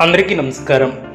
అందరికీ నమస్కారం.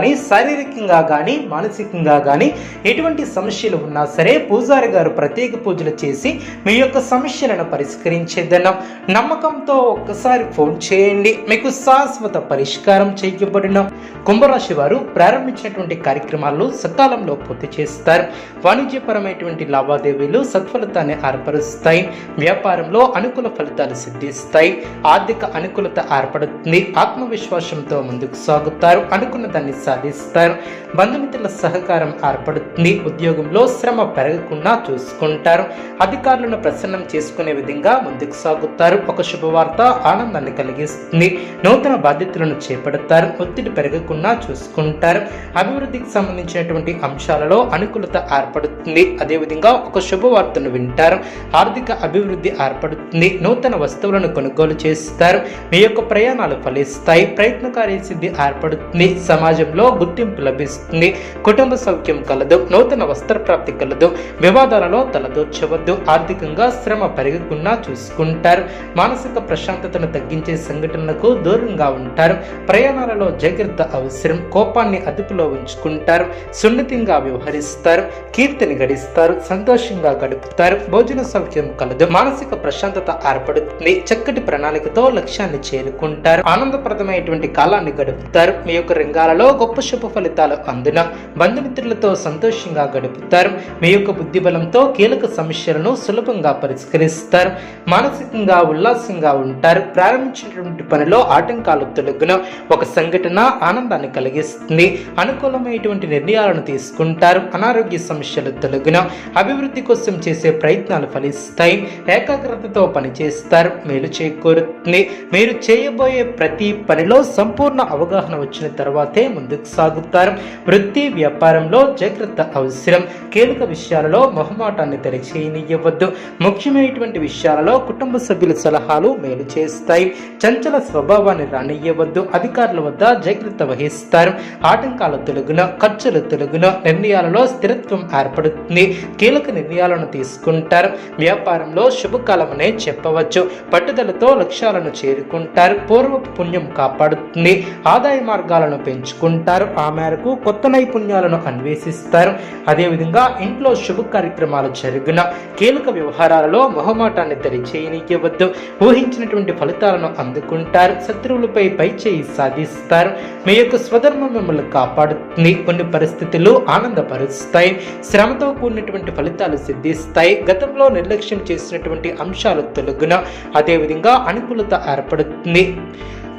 కానీ శారీరకంగా కానీ మానసికంగా కానీ ఎటువంటి సమస్యలు ఉన్నా సరే పూజారి గారు ప్రత్యేక పూజలు చేసి మీ యొక్క సమస్యలను పరిష్కరించేదన్నాం నమ్మకంతో ఒక్కసారి ఫోన్ చేయండి. మీకు శాశ్వత పరిష్కారం చేయబడిన. కుంభరాశి వారు ప్రారంభించినటువంటి కార్యక్రమాలు సకాలంలో పూర్తి చేస్తారు. వాణిజ్యపరమైనటువంటి లావాదేవీలు సత్ఫలితాన్ని ఏర్పరుస్తాయి. వ్యాపారంలో అనుకూల ఫలితాలు సిద్ధిస్తాయి. ఆర్థిక అనుకూలత ఏర్పడుతుంది. ఆత్మవిశ్వాసంతో ముందుకు సాగుతారు. అనుకున్న దాన్ని సాధిస్తారు. బంధుమిత్రుల సహకారం ఏర్పడుతుంది. ఉద్యోగంలో శ్రమ పెరగకుండా చూసుకుంటారు. అధికారులను ప్రసన్నం చేసుకునే విధంగా ముందుకు సాగుతారు. ఒక శుభవార్త ఆనందాన్ని కలిగిస్తుంది. నూతన బాధ్యతలను చేపడతారు. ఒత్తిడి పెరగకుండా చూసుకుంటారు. అభివృద్ధికి సంబంధించినటువంటి అంశాలలో అనుకూలత ఏర్పడుతుంది. అదేవిధంగా ఒక శుభవార్తను వింటారు. ఆర్థిక అభివృద్ధి ఏర్పడుతుంది. నూతన వస్తువులను కొనుగోలు చేస్తారు. మీ యొక్క ప్రయాణాలు ఫలిస్తాయి. ప్రయత్నకారీ సిద్ధి ఏర్పడుతుంది. సమాజంలో గుర్తింపు లభిస్తుంది. కుటుంబ సౌఖ్యం కలదు నూతన వస్త్ర ప్రాప్తి కలదు వివాదాలలో తలదూర్చవద్దు ఆర్థికంగా శ్రమ పెరగకుండా చూసుకుంటారు. మానసిక ప్రశాంతతను తగ్గించే సంఘటనలకు దూరంగా ఉంటారు. ప్రయాణాలలో జాగ్రత్త అవసరం కోపాన్ని అదుపులో ఉంచుకుంటారు సున్నితంగా వ్యవహరిస్తారు కీర్తిని గడిస్తారు సంతోషంగా గడుపుతారు భోజన సౌఖ్యం కలదు మానసిక ప్రశాంతత ఏర్పడుతుంది చక్కటి ప్రణాళికతో లక్ష్యాన్ని చేరుకుంటారు ఆనందప్రదమైనటువంటి కాలాన్ని గడుపుతారు మీ యొక్క రంగాలలో గొప్ప శుభ ఫలితాలు అందున బంధుమిత్రులతో సంతోషంగా గడుపుతారు. మీ యొక్క బుద్ధిబలంతో కీలక సమస్యలను సులభంగా పరిష్కరిస్తారు. మానసికంగా ఉల్లాసంగా ఉంటారు. ప్రారంభించినటువంటి పనిలో ఆటంకాలు తొలగున. ఒక సంఘటన ఆనందాన్ని కలిగిస్తుంది. అనుకూలమైనటువంటి నిర్ణయాలను తీసుకుంటారు. అనారోగ్య సమస్యలు తొలగున. అభివృద్ధి కోసం చేసే ప్రయత్నాలు ఫలిస్తాయి. ఏకాగ్రతతో పనిచేస్తారు. మేలు చేకూరుతుంది. మీరు చేయబోయే ప్రతి పనిలో సంపూర్ణ అవగాహన వచ్చిన తర్వాతే ముందు సాగుతారు. వృత్తి వ్యాపారంలో జాగ్రత్త అవసరం. కీలక విషయాలలో మొహమాటాన్ని తెరచేయనివ్వద్దు ముఖ్యమైనటువంటి విషయాలలో కుటుంబ సభ్యుల సలహాలు మేలు చేస్తాయి. చంచల స్వభావాన్ని రానియ్యవద్దు. అధికారుల వద్ద జాగ్రత్త వహిస్తారు. ఆటంకాల తెలుగున ఖర్చుల తెలుగున నిర్ణయాలలో స్థిరత్వం ఏర్పడుతుంది. కీలక నిర్ణయాలను తీసుకుంటారు. వ్యాపారంలో శుభకాలమనే చెప్పవచ్చు. పట్టుదలతో లక్ష్యాలను చేరుకుంటారు. పూర్వపు పుణ్యం కాపాడుతుంది. ఆదాయ మార్గాలను పెంచుకుంటారు. ఆ మేరకు కొత్త నైపుణ్యాలను అన్వేషిస్తారు. అదేవిధంగా ఇంట్లో శుభ కార్యక్రమాలు జరుగున కీలక వ్యవహారాలలో మొహమాటాన్ని తెరిచేయనివ్వద్దు ఊహించినటువంటి ఫలితాలను అందుకుంటారు. శత్రువులపై పై చేయి సాధిస్తారు. మీ యొక్క స్వధర్మం మిమ్మల్ని కాపాడుతుంది. కొన్ని పరిస్థితులు ఆనందపరుస్తాయి. శ్రమతో కూడినటువంటి ఫలితాలు సిద్ధిస్తాయి. గతంలో నిర్లక్ష్యం చేసినటువంటి అంశాలు తొలగున అదేవిధంగా అనుకూలత ఏర్పడుతుంది.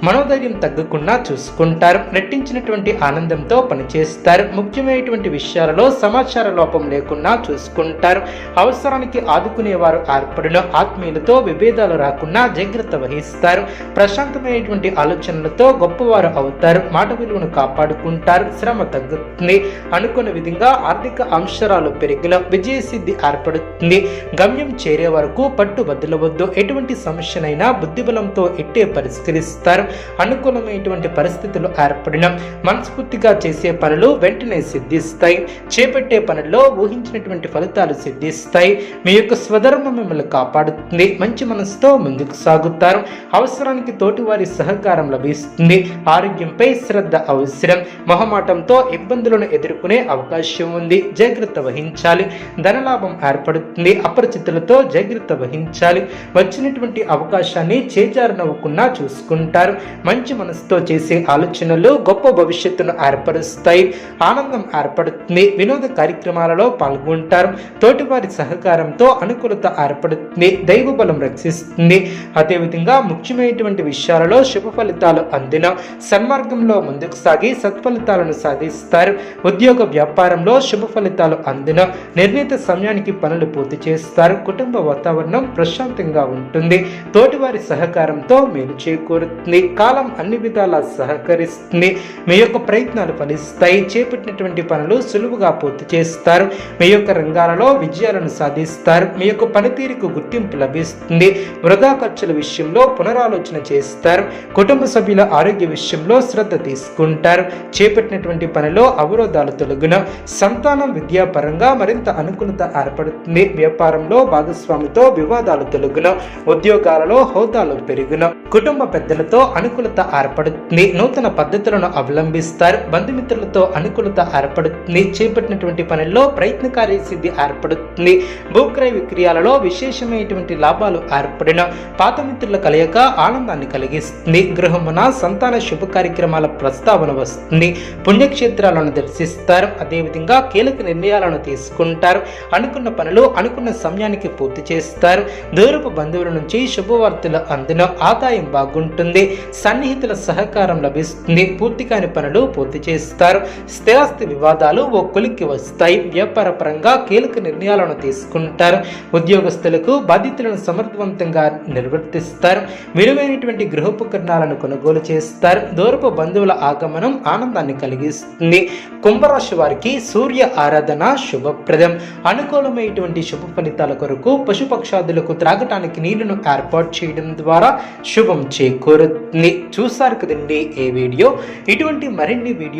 మనోధైర్యం తగ్గకుండా చూసుకుంటారు. నటించినటువంటి ఆనందంతో పనిచేస్తారు. ముఖ్యమైనటువంటి విషయాలలో సమాచార లోపం లేకుండా చూసుకుంటారు. అవసరానికి ఆదుకునేవారు ఏర్పడిన ఆత్మీయులతో విభేదాలు రాకుండా జాగ్రత్త వహిస్తారు. ప్రశాంతమైనటువంటి ఆలోచనలతో గొప్పవారు అవుతారు. మాట విలువను కాపాడుకుంటారు. శ్రమ తగ్గుతుంది. అనుకున్న విధంగా ఆర్థిక అంశరాలు పెరిగిన విజయసిద్ధి ఏర్పడుతుంది. గమ్యం చేరే వరకు పట్టు వదలవద్దు ఎటువంటి సమస్యనైనా బుద్ధిబలంతో ఎట్టే పరిష్కరిస్తారు. అనుకూలమైనటువంటి పరిస్థితులు ఏర్పడిన మనస్ఫూర్తిగా చేసే పనులు వెంటనే సిద్ధిస్తాయి. చేపట్టే పనుల్లో ఊహించినటువంటి ఫలితాలు సిద్ధిస్తాయి. మీ యొక్క స్వధర్మం మిమ్మల్ని కాపాడుతుంది. మంచి మనసుతో ముందుకు సాగుతారు. అవసరానికి తోటివారి సహకారం లభిస్తుంది. ఆరోగ్యంపై శ్రద్ధ అవసరం. మొహమాటంతో ఇబ్బందులను ఎదుర్కొనే అవకాశం ఉంది. జాగ్రత్త వహించాలి. ధనలాభం ఏర్పడుతుంది. అపరిచితులతో జాగ్రత్త వహించాలి. వచ్చినటువంటి అవకాశాన్ని చేజారనవ్వకుండా చూసుకుంటారు. మంచి మనసుతో చేసే ఆలోచనలు గొప్ప భవిష్యత్తును ఏర్పరుస్తాయి. ఆనందం ఏర్పడుతుంది. వినోద కార్యక్రమాలలో పాల్గొంటారు. తోటివారి సహకారంతో అనుకూలత ఏర్పడుతుంది. దైవ బలం రక్షిస్తుంది. అదేవిధంగా ముఖ్యమైనటువంటి విషయాలలో శుభ ఫలితాలు అందిన సన్మార్గంలో ముందుకు సాగి సత్ఫలితాలను సాధిస్తారు. ఉద్యోగ వ్యాపారంలో శుభ ఫలితాలు అందిన నిర్ణీత సమయానికి పనులు పూర్తి చేస్తారు. కుటుంబ వాతావరణం ప్రశాంతంగా ఉంటుంది. తోటివారి సహకారంతో మేలు చేకూరుతుంది. కాలం అన్ని విధాలా సహకరిస్తుంది. మీ యొక్క ప్రయత్నాలు ఫలిస్తాయి. చేపట్టినటువంటి పనులు సులువుగా పూర్తి చేస్తారు. మీ యొక్క రంగాలలో విజయాలను సాధిస్తారు. మీ యొక్క పనితీరుకు గుర్తింపు లభిస్తుంది. వృధా ఖర్చుల విషయంలో పునరాలోచన చేస్తారు. కుటుంబ సభ్యుల ఆరోగ్య విషయంలో శ్రద్ధ తీసుకుంటారు. చేపట్టినటువంటి పనిలో అవరోధాలు తొలగున. సంతానం విద్యాపరంగా మరింత అనుకూలత ఏర్పడుతుంది. వ్యాపారంలో భాగస్వామితో వివాదాలు తొలగున. ఉద్యోగాలలో హోదాలు పెరుగున. కుటుంబ పెద్దలతో అనుకూలత ఏర్పడుతుంది నూతన పద్ధతులను అవలంబిస్తారు. బంధుమిత్రులతో అనుకూలత ఏర్పడుతుంది. చేపట్టినటువంటి పనుల్లో ప్రయత్నకారి సిద్ధి ఏర్పడుతుంది. భూక్రయ విక్రయాలలో విశేషమైనటువంటి లాభాలు ఏర్పడిన పాత మిత్రుల కలయిక ఆనందాన్ని కలిగిస్తుంది. గృహమున సంతాన శుభ కార్యక్రమాల ప్రస్తావన వస్తుంది. పుణ్యక్షేత్రాలను దర్శిస్తారు. అదేవిధంగా కీలక నిర్ణయాలను తీసుకుంటారు. అనుకున్న పనులు అనుకున్న సమయానికి పూర్తి చేస్తారు. దూరపు బంధువుల నుంచి శుభవార్తలు అందిన ఆదాయం బాగుంటుంది. సన్నిహితుల సహకారం లభిస్తుంది. పూర్తి కాని పనులు పూర్తి చేస్తారు. స్థిరాస్తి వివాదాలు ఓ కొలిక్కి వస్తాయి. వ్యాపార పరంగా కీలక నిర్ణయాలను తీసుకుంటారు. ఉద్యోగస్తులకు బాధ్యతలను సమర్థవంతంగా నిర్వర్తిస్తారు. విలువైనటువంటి గృహోపకరణాలను కొనుగోలు చేస్తారు. దూరపు బంధువుల ఆగమనం ఆనందాన్ని కలిగిస్తుంది. కుంభరాశి వారికి సూర్య ఆరాధన శుభప్రదం. అనుకూలమైనటువంటి శుభ ఫలితాల కొరకు పశుపక్షాదులకు త్రాగటానికి నీళ్ళను ఏర్పాటు చేయడం ద్వారా శుభం చేకూరుతుంది చూసారు కదండి ఏ వీడియో. ఇటువంటి మరిన్ని వీడియో